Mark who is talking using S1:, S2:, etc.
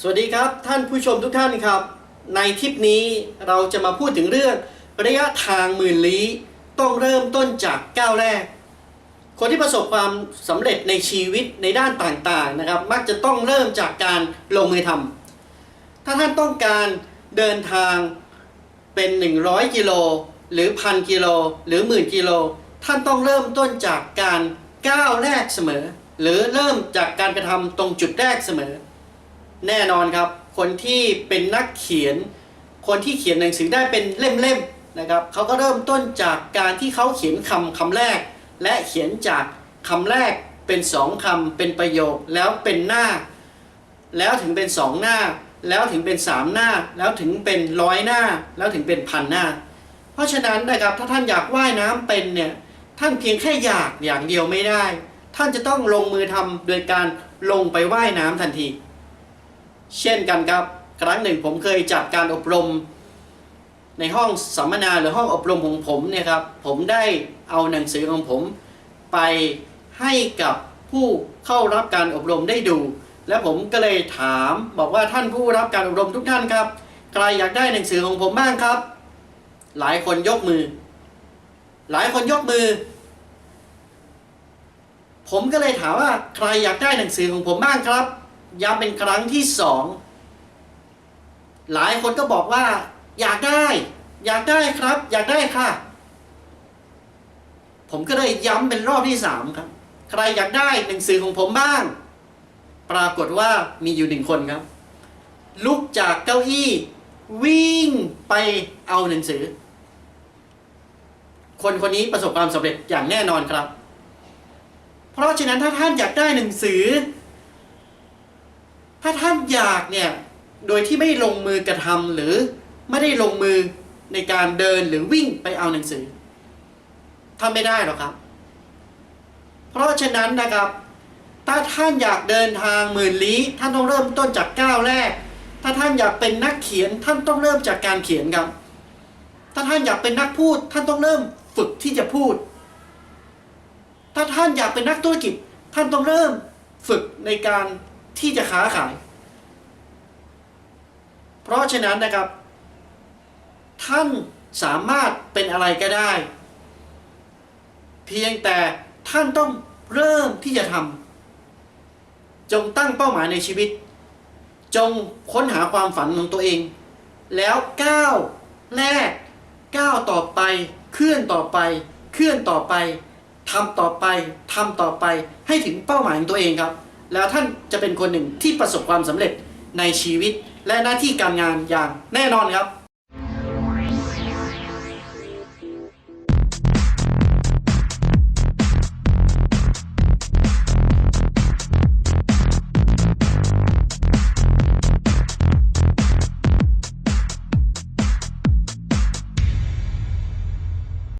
S1: สวัสดีครับท่านผู้ชมทุกท่านครับ ในทริปนี้เราจะมาพูดถึงเรื่องระยะทางหมื่นลี้ต้องเริ่มต้นจากก้าวแรก คนที่ประสบความสำเร็จในชีวิตในด้านต่างๆนะครับ มักจะต้องเริ่มจากการลงมือทำถ้าท่านต้องการเดินทางเป็น 100 กิโลหรือพันกิโลหรือหมื่นกิโลท่านต้องเริ่มต้นจากการก้าวแรกเสมอ หรือเริ่มจากการกระทำตรงจุดแรกเสมอ แน่นอนครับ คนที่เป็นนักเขียน คนที่เขียนหนังสือได้เป็นเล่มๆนะครับเขาก็เริ่มต้นจากการที่เขาเขียนคำคำแรก และเขียนจากคำแรกเป็นสองคำเป็นประโยคแล้วเป็นหน้า แล้วถึงเป็นสองหน้า แล้วถึงเป็นสามหน้า แล้วถึงเป็นร้อยหน้า แล้วถึงเป็นพันหน้า เพราะฉะนั้นนะครับถ้าท่านอยากว่ายน้ำเป็นเนี่ยท่านเพียงแค่อยากอย่างเดียวไม่ได้ ท่านจะต้องลงมือทำโดยการลงไปว่ายน้ำทันที เช่นกันครับ ครั้งหนึ่งผมเคยจัดการอบรม ในห้องสัมมนาหรือห้องอบรมของผมเนี่ยครับ ผมได้เอาหนังสือของผมไปให้กับผู้เข้ารับการอบรมได้ดู และผมก็เลยถามบอกว่าท่านผู้รับการอบรมทุกท่านครับ ใครอยากได้หนังสือของผมบ้างครับ หลายคนยกมือ หลายคนยกมือ ผมก็เลยถามว่าใครอยากได้หนังสือของผมบ้างครับ ย้ำเป็นครั้งที่สองหลายคนก็บอกว่า อยากได้ อยากได้ครับ อยากได้ค่ะ ผมก็เลยย้ำเป็นรอบที่สามครับ ใครอยากได้หนังสือของผมบ้าง ปรากฏว่ามีอยู่หนึ่งคนครับ ลุกจากเก้าอี้ วิ่งไปเอาหนังสือ คนคนนี้ประสบความสำเร็จอย่างแน่นอนครับ เพราะฉะนั้นถ้าท่านอยากได้หนังสือ ถ้าท่านอยากเนี่ยโดยที่ไม่ลงมือกระทำหรือไม่ได้ลงมือในการเดินหรือวิ่งไปเอาหนังสือทำไม่ได้หรอกครับ เพราะฉะนั้นนะครับ ถ้าท่านอยากเดินทางหมื่นลี้ท่านต้องเริ่มต้นจากก้าวแรก ถ้าท่านอยากเป็นนักเขียนท่านต้องเริ่มจากการเขียนครับ ถ้าท่านอยากเป็นนักพูด ท่านต้องเริ่มฝึกที่จะพูด ถ้าท่านอยากเป็นนักธุรกิจ ท่านต้องเริ่มฝึกในการ ที่จะค้าขาย เพราะฉะนั้นนะครับ ท่านสามารถเป็นอะไรก็ได้ เพียงแต่ท่านต้องเริ่มที่จะทำจงตั้งเป้าหมายในชีวิต จงค้นหาความฝันของตัวเอง แล้วก้าวแรกก้าวต่อไป เคลื่อนต่อไป เคลื่อนต่อไปทำต่อไปทำต่อไปให้ถึงเป้าหมายของตัวเองครับ แล้วท่านจะเป็นคนหนึ่งที่ประสบความสำเร็จในชีวิตและหน้าที่การงานอย่างแน่นอนครับ